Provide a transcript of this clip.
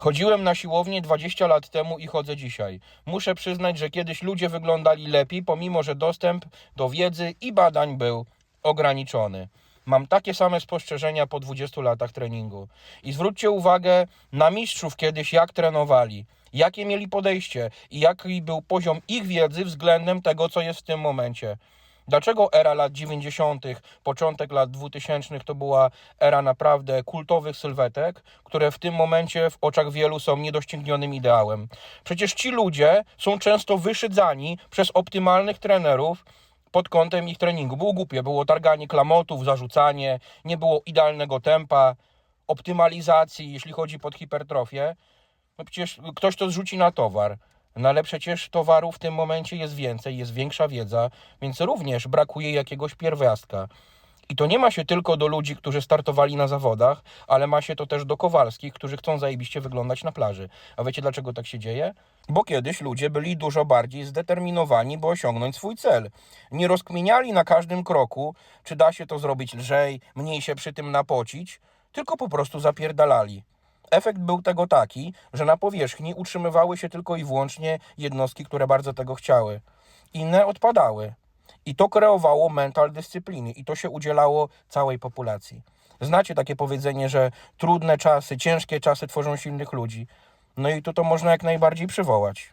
Chodziłem na siłownię 20 lat temu i chodzę dzisiaj. Muszę przyznać, że kiedyś ludzie wyglądali lepiej, pomimo że dostęp do wiedzy i badań był ograniczony. Mam takie same spostrzeżenia po 20 latach treningu. I zwróćcie uwagę na mistrzów kiedyś, jak trenowali, jakie mieli podejście i jaki był poziom ich wiedzy względem tego, co jest w tym momencie. Dlaczego era lat 90., początek lat 2000 to była era naprawdę kultowych sylwetek, które w tym momencie w oczach wielu są niedoścignionym ideałem? Przecież ci ludzie są często wyszydzani przez optymalnych trenerów pod kątem ich treningu. Było głupie, było targanie klamotów, zarzucanie, nie było idealnego tempa, optymalizacji, jeśli chodzi pod hipertrofię. No przecież ktoś to zrzuci na towar. No ale przecież towaru w tym momencie jest więcej, jest większa wiedza, więc również brakuje jakiegoś pierwiastka. I to nie ma się tylko do ludzi, którzy startowali na zawodach, ale ma się to też do Kowalskich, którzy chcą zajebiście wyglądać na plaży. A wiecie dlaczego tak się dzieje? Bo kiedyś ludzie byli dużo bardziej zdeterminowani, by osiągnąć swój cel. Nie rozkminiali na każdym kroku, czy da się to zrobić lżej, mniej się przy tym napocić, tylko po prostu zapierdalali. Efekt był tego taki, że na powierzchni utrzymywały się tylko i wyłącznie jednostki, które bardzo tego chciały. Inne odpadały. I to kreowało mental dyscypliny i to się udzielało całej populacji. Znacie takie powiedzenie, że trudne czasy, ciężkie czasy tworzą silnych ludzi. No i tu to można jak najbardziej przywołać.